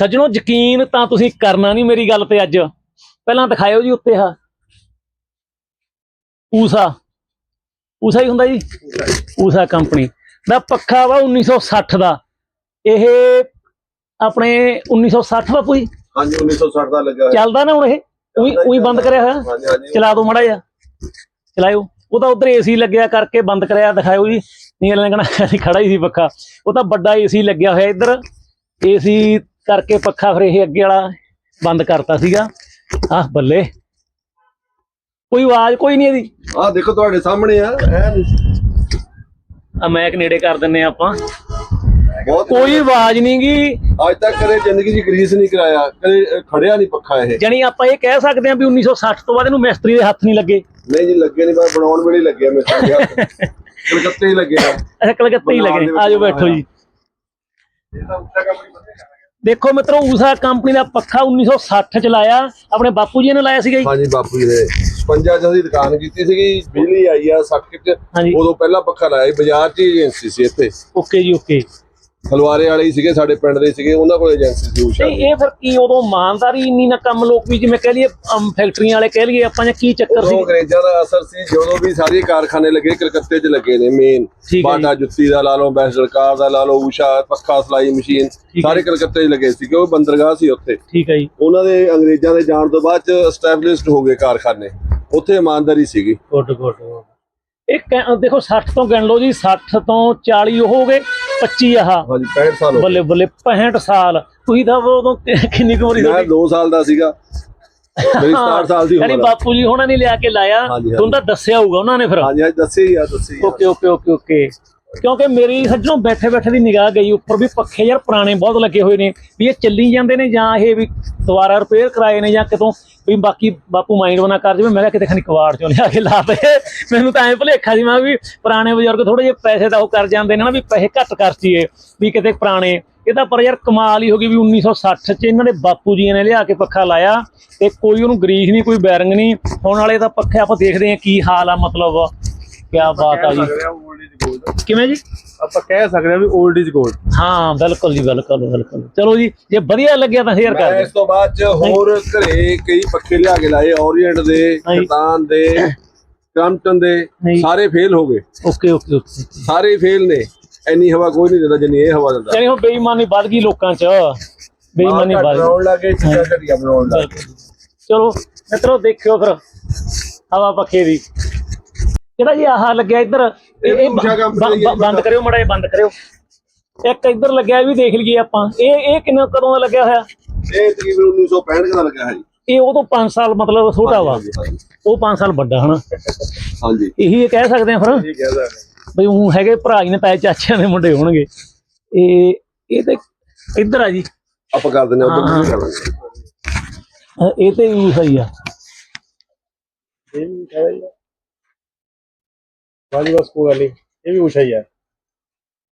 ਸੱਜਣੋ ਯਕੀਨ ਤਾਂ ਤੁਸੀਂ ਕਰਨਾ ਨਹੀਂ ਮੇਰੀ ਗੱਲ ਤੇ ਅੱਜ। ਪਹਿਲਾਂ ਦਿਖਾਇਓ ਜੀ ਉੱਤੇ ਆ ਊਸਾ। ਊਸਾ ਹੀ ਹੁੰਦਾ ਜੀ? ਊਸਾ ਕੰਪਨੀ। ਦਾ ਪੱਖਾ ਵਾ 1960 ਦਾ। ਇਹ ਆਪਣੇ 1960 ਦਾ ਕੋਈ ਹਾਂਜੀ 1960 ਦਾ ਲੱਗਾ ਹੋਇਆ। ਚੱਲਦਾ ਨਾ ਹੁਣ ਇਹ? ਉਹੀ ਉਹੀ ਬੰਦ ਕਰਿਆ ਹੋਇਆ? ਚਲਾ ਦੋ ਮੜਾ ਜਾ ਚਲਾਇਓ। ਉਹ ਤਾਂ ਉਧਰ ਏਸੀ ਲੱਗਿਆ ਕਰਕੇ ਬੰਦ ਕਰਿਆ। ਦਿਖਾਇਓ ਜੀ। ਨਹੀਂ ਅਗਲੇ ਨੇ ਕਹਣਾ ਅਸੀਂ ਖੜਾ ਹੀ ਸੀ ਪੱਖਾ। ਉਹ ਤਾਂ ਵੱਡਾ ਏਸੀ ਲੱਗਿਆ ਹੋਇਆ ਇੱਧਰ। ਏਸੀ ਕਰਕੇ ਪੱਖਾ ਫਿਰ ਇਹ ਅੱਗੇ ਵਾਲਾ ਬੰਦ ਕਰਤਾ ਸੀਗਾ। ਆਹ ਬੱਲੇ। ਕੋਈ ਆਵਾਜ਼ ਕੋਈ ਨਹੀਂ ਇਹਦੀ। ਆਹ ਦੇਖੋ ਤੁਹਾਡੇ ਸਾਹਮਣੇ ਆ ਆ ਮੈਕ ਨੇੜੇ ਕਰ ਦਿੰਨੇ ਆਪਾਂ। ਬਹੁਤ ਕੋਈ ਆਵਾਜ਼ ਨਹੀਂ ਗੀ। ਅੱਜ ਤੱਕ ਕਦੇ ਜ਼ਿੰਦਗੀ 'ਚ ਗਰੀਸ ਨਹੀਂ ਕਰਾਇਆ ਕਦੇ ਖੜਿਆ ਨਹੀਂ ਪੱਖਾ ਇਹ। ਜਾਣੀ ਆਪਾਂ ਇਹ ਕਹਿ ਸਕਦੇ ਹਾਂ ਵੀ 1960 ਤੋਂ ਬਾਅਦ ਇਹਨੂੰ ਮਿਸਤਰੀ ਦੇ ਹੱਥ ਨਹੀਂ ਲੱਗੇ। ਨਹੀਂ ਜੀ ਲੱਗੇ ਨਹੀਂ ਪਰ ਬਣਾਉਣ ਵੇਲੇ ਲੱਗਿਆ ਮੇਰੇ ਸਾਡੇ ਹੱਥ। ਕਲਕੱਤੇ ਹੀ ਲੱਗੇ ਆ। ਅੱਛਾ ਕਲਕੱਤੇ ਹੀ ਲੱਗੇ। ਆਜੋ ਬੈਠੋ ਜੀ। ਦੇਖੋ ਮਿੱਤਰੋ ਊਸਾ ਕੰਪਨੀ ਦਾ ਪੱਖਾ 1960 ਚ ਲਾਇਆ ਆਪਣੇ ਬਾਪੂ ਜੀ ਨੇ ਲਾਇਆ ਸੀਗਾ ਜੀ। ਹਾਂਜੀ ਬਾਪੂ ਜੀ ਨੇ। 56 ਚ ਅਸੀਂ ਦੁਕਾਨ ਕੀਤੀ ਸੀਗੀ ਬਿਜਲੀ ਆਈ ਆ 60 ਚ ਉਦੋਂ ਪਹਿਲਾਂ ਪੱਖਾ ਲਾਇਆ ਸੀ ਬਾਜ਼ਾਰ 'ਚ ਏਜੰਸੀ ਸੀ ਇੱਥੇ। ਓਕੇ ਜੀ ਓਕੇ। ਹਲਵਾਰੇ ਵਾਲੇ ਹੀ ਸੀਗੇ ਸਾਡੇ ਪਿੰਡ ਦੇ ਸੀਗੇ ਉਹਨਾਂ ਕੋਲ ਏਜੰਸੀ ਸੀ ਤੇ ਦੀ ਇਹ ਫਿਰ ਕੀ ਉਦੋਂ ਇਮਾਨਦਾਰੀ ਇੰਨੀ ਨਾ ਕੰਮ ਲੋਕ ਵੀ ਜਿਵੇਂ ਕਹਿ ਲਈਏ ਅਮ, ਫੈਕਟਰੀਆਂ ਵਾਲੇ ਕਹਿ ਲਈਏ ਆਪਾਂ ਜਾਂ ਕੀ ਚੱਕਰ ਸੀ? ਅੰਗਰੇਜ਼ਾਂ ਦਾ ਅਸਰ ਸੀ ਜਦੋਂ ਵੀ ਸਾਰੇ ਕਾਰਖਾਨੇ ਲੱਗੇ ਕਲਕੱਤੇ 'ਚ ਲੱਗੇ ਨੇ ਮੇਨ ਠੀਕ ਹੈ। ਬਾਟਾ ਜੁੱਤੀ ਦਾ ਲਾ ਲਓ ਬੈਸਟਰ ਕਾਰ ਦਾ ਲਾ ਲਓ ਊਸ਼ਾ ਪੱਖਾ ਸਲਾਈ ਮਸ਼ੀਨ ਹੈ। ਸਾਰੇ ਕਲਕੱਤੇ 'ਚ ਲੱਗੇ ਸੀ ਕਿ ਉਹ ਬੰਦਰਗਾਹ ਸੀ ਉੱਥੇ। ਠੀਕ ਹੈ ਜੀ। ਉਹਨਾਂ ਦੇ ਅੰਗਰੇਜ਼ਾਂ ਦੇ ਜਾਣ ਤੋਂ ਬਾਅਦ ਚ ਹੋ ਗਏ ਕਾਰਖਾਨੇ। ਉੱਥੇ ਇਮਾਨਦਾਰੀ ਸੀਗੀ। ਗੁੱਡ ਗੁੱਡ ਇਹ ਕਹਿ- ਦੇਖੋ 60 ਤੋਂ ਗਿਣ ਲਓ ਜੀ 60 ਤੋਂ 40 ਉਹ ਹੋ ਗਏ 25 ਆਹ। ਹਾਂਜੀ 65 ਸਾਲ ਬੱਲੇ ਬੱਲੇ 65 ਸਾਲ। ਤੁਸੀਂ ਤਾਂ ਉਦੋਂ ਕਿੰਨੀ ਕੁ ਉਮਰ ਸੀ ਮੈਂ ਤੁਹਾਡੀ? 2 ਸਾਲ ਦਾ ਸੀਗਾ। ਮੇਰੀ 67 ਸਾਲ ਦੀ ਉਮਰ। ਬਾਪੂ ਜੀ ਉਹਨਾਂ ਨੇ ਲਿਆ ਕੇ ਲਾਇਆ। ਹਾਂਜੀ, ਹਾਂਜੀ। ਤੁਹਾਨੂੰ ਤਾਂ ਦੱਸਿਆ ਹੋਊਗਾ ਉਹਨਾਂ ਨੇ ਫਿਰ। ਹਾਂਜੀ ਅੱਜ ਦੱਸੇ ਹੀ ਆ ਦੱਸੇ ਹੀ ਆ। Okay okay okay okay. ਕਿਉਂਕਿ ਮੇਰੀ ਸੱਜਣੋਂ ਬੈਠੇ ਬੈਠੇ ਦੀ ਨਿਗਾਹ ਗਈ ਉੱਪਰ ਵੀ ਪੱਖੇ ਯਾਰ ਪੁਰਾਣੇ ਬਹੁਤ ਲੱਗੇ ਹੋਏ ਨੇ ਵੀ ਇਹ ਚੱਲੀ ਜਾਂਦੇ ਨੇ ਜਾਂ ਇਹ ਵੀ ਦੁਬਾਰਾ ਰਿਪੇਅਰ ਕਰਾਏ ਨੇ ਜਾਂ ਕਿਤੋਂ ਵੀ ਬਾਕੀ ਬਾਪੂ ਮਾਈਂਡ ਬਣਾ ਕਰ ਜਾਵੇ, ਮੈਂ ਕਿਹਾ ਕਿਤੇ ਖਣੀ ਕਵਾੜ ਚੋਂ ਲਿਆ ਕੇ ਲਾ ਦੇ। ਮੈਨੂੰ ਤਾਂ ਐਂ ਭੁਲੇਖਾ ਸੀ, ਮੈਂ ਵੀ ਪੁਰਾਣੇ ਬਜ਼ੁਰਗ ਥੋੜੇ ਜਿਹੇ ਪੈਸੇ ਦਾ ਉਹ ਕਰ ਜਾਂਦੇ ਨੇ ਨਾ, ਵੀ ਪੈਸੇ ਘੱਟ ਖਰਚੀਏ ਵੀ ਕਿਤੇ ਪੁਰਾਣੇ। ਇਹ ਤਾਂ ਪਰ ਯਾਰ ਕਮਾਲ ਹੀ ਹੋ ਗਈ ਵੀ 1960 ਚ ਇਹਨਾਂ ਦੇ ਬਾਪੂ ਜੀ ਨੇ ਲਿਆ ਕੇ ਪੱਖਾ ਲਾਇਆ ਤੇ ਕੋਈ ਉਹਨੂੰ ਗਰੀਸ ਨਹੀਂ, ਕੋਈ ਬੈਰਿੰਗ ਨਹੀਂ। ਹੁਣ ਵਾਲੇ ਤਾਂ ਪੱਖੇ ਆਪਾਂ ਦੇਖਦੇ ਹਾਂ ਕੀ ਹਾਲ ਆ ਮਤਲਬ। ਕੀ ਬਾਤ ਆ ਜੀ। ਕਿਵੇਂ ਜੀ? ਆਪਾਂ ਕਹਿ ਸਕਦੇ ਹਾਂ ਵੀ 올ਡ ਇਜ਼ 골ਡ ਹਾਂ ਬਿਲਕੁਲ ਜੀ ਬਿਲਕੁਲ ਬਿਲਕੁਲ। ਚਲੋ ਜੀ ਜੇ ਵਧੀਆ ਲੱਗਿਆ ਤਾਂ ਸ਼ੇਅਰ ਕਰ ਦਿਓ। ਇਸ ਤੋਂ ਬਾਅਦ ਚ ਹੋਰ ਘਰੇ ਕਈ ਪੱਖੇ ਲਿਆ ਕੇ ਲਾਏ ਓਰੀਐਂਟ ਦੇ। ਕਤਾਨ ਦੇ ਕ੍ਰਮਟਨ ਦੇ। ਸਾਰੇ ਫੇਲ ਹੋ ਗਏ। Okay okay okay. ਸਾਰੇ ਫੇਲ ਨੇ। ਇੰਨੀ ਹਵਾ ਕੋਈ ਨਹੀਂ ਦਿੰਦਾ ਜਿੰਨੀ ਇਹ ਹਵਾ ਦਿੰਦਾ। ਯਾਨੀ ਹੁਣ ਬੇਈਮਾਨੀ ਵੱਧ ਗਈ ਲੋਕਾਂ 'ਚ। ਬੇਈਮਾਨੀ ਵੱਧ ਗਈ। ਬਣਾਉਣ ਲੱਗੇ ਚੀਜ਼ਾਂ ਘਟੀਆ ਬਣਾਉਣ ਲੱਗੇ। ਚਲੋ ਮਿੱਤਰੋ ਦੇਖਿਓ ਫਿਰ ਹਵਾ ਪੱਖੇ ਦੀ। ਜਿਹੜਾ ਜੀ ਆਹ ਲੱਗਿਆ ਇੱਧਰ? ਇਹ ਬ- ਬੰਦ ਕਰਿਓ ਮੜਾ ਇਹ ਬੰਦ ਕਰਿਓ। ਇੱਕ ਇੱਧਰ ਲੱਗਿਆ ਇਹ ਵੀ ਦੇਖ ਲਈਏ ਆਪਾਂ। ਇਹ ਇਹ ਕਿੰਨਾ ਕਦੋਂ ਦਾ ਲੱਗਿਆ ਹੋਇਆ? ਇਹ ਤਕਰੀਬਨ 1965 ਦਾ ਲੱਗਾ ਹੈ ਜੀ। ਇਹ ਉਦੋਂ 5 ਸਾਲ ਮਤਲਬ ਛੋਟਾ ਵਾ। ਉਹ 5 ਸਾਲ ਵੱਡਾ ਹਨਾ? ਹਾਂਜੀ। ਇਹੀ ਇਹ ਕਹਿ ਸਕਦੇ ਆ ਫਿਰ। ਇਹ ਕਹਿ ਸਕਦੇ ਬਈ ਉਹ ਹੈਗੇ ਭਰਾ ਜੀ ਨੇ ਤਾਏ ਚਾਚਿਆਂ ਦੇ ਮੁੰਡੇ ਹੋਣਗੇ। ਇਹ ਇਹ ਤੇ ਇੱਧਰ ਆ ਜੀ। ਆਪਾਂ ਕਰ ਦਿੰਦੇ ਹਾਂ, ਉਧਰ ਇਹ ਤੇ ਵੀ ਸਹੀ ਆ। ਵਾਲੀ ਬਸ ਕੋਈ ਗੱਲ ਨਹੀਂ ਇਹ ਵੀ ਉਸ਼ਾ ਹੀ ਹੈ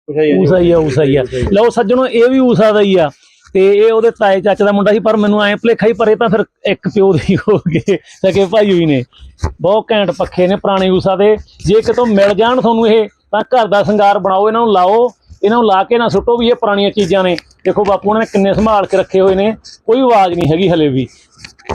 ਉਸ਼ਾ ਹੀ ਹੈ ਜੀ। ਊਸਾ ਹੀ ਆ ਊਸਾ ਹੀ ਆ। ਲਓ ਸੱਜਣੋ ਇਹ ਵੀ ਊਸਾ ਦਾ ਹੀ ਆ। ਤੇ ਇਹ ਉਹਦੇ ਤਾਏ ਚਾਚੇ ਦਾ ਮੁੰਡਾ ਸੀ ਪਰ ਮੈਨੂੰ ਐ ਭਲੇਖਾ ਹੀ ਪਰੇ ਤਾਂ ਫਿਰ ਇੱਕ ਪਿਓ ਦੇ ਹੀ ਹੋ ਗਏ ਸਕੇ ਭਾਈ ਹੋਈ ਨੇ। ਬਹੁਤ ਘੈਂਟ ਪੱਖੇ ਨੇ ਪੁਰਾਣੇ ਊਸਾ ਦੇ। ਜੇ ਕਿਤੋਂ ਮਿਲ ਜਾਣ ਤੁਹਾਨੂੰ ਇਹ ਤਾਂ ਘਰ ਦਾ ਸ਼ਿੰਗਾਰ ਬਣਾਓ ਇਹਨਾਂ ਨੂੰ ਲਾਓ। ਇਹਨਾਂ ਨੂੰ ਲਾ ਕੇ ਨਾ ਸੁੱਟੋ ਵੀ ਇਹ ਪੁਰਾਣੀਆਂ ਚੀਜ਼ਾਂ ਨੇ। ਦੇਖੋ ਬਾਪੂ ਨੇ ਕਿੰਨੇ ਸੰਭਾਲ ਕੇ ਰੱਖੇ ਹੋਏ ਨੇ ਕੋਈ ਆਵਾਜ਼ ਨਹੀਂ ਹੈਗੀ ਹਲੇ ਵੀ।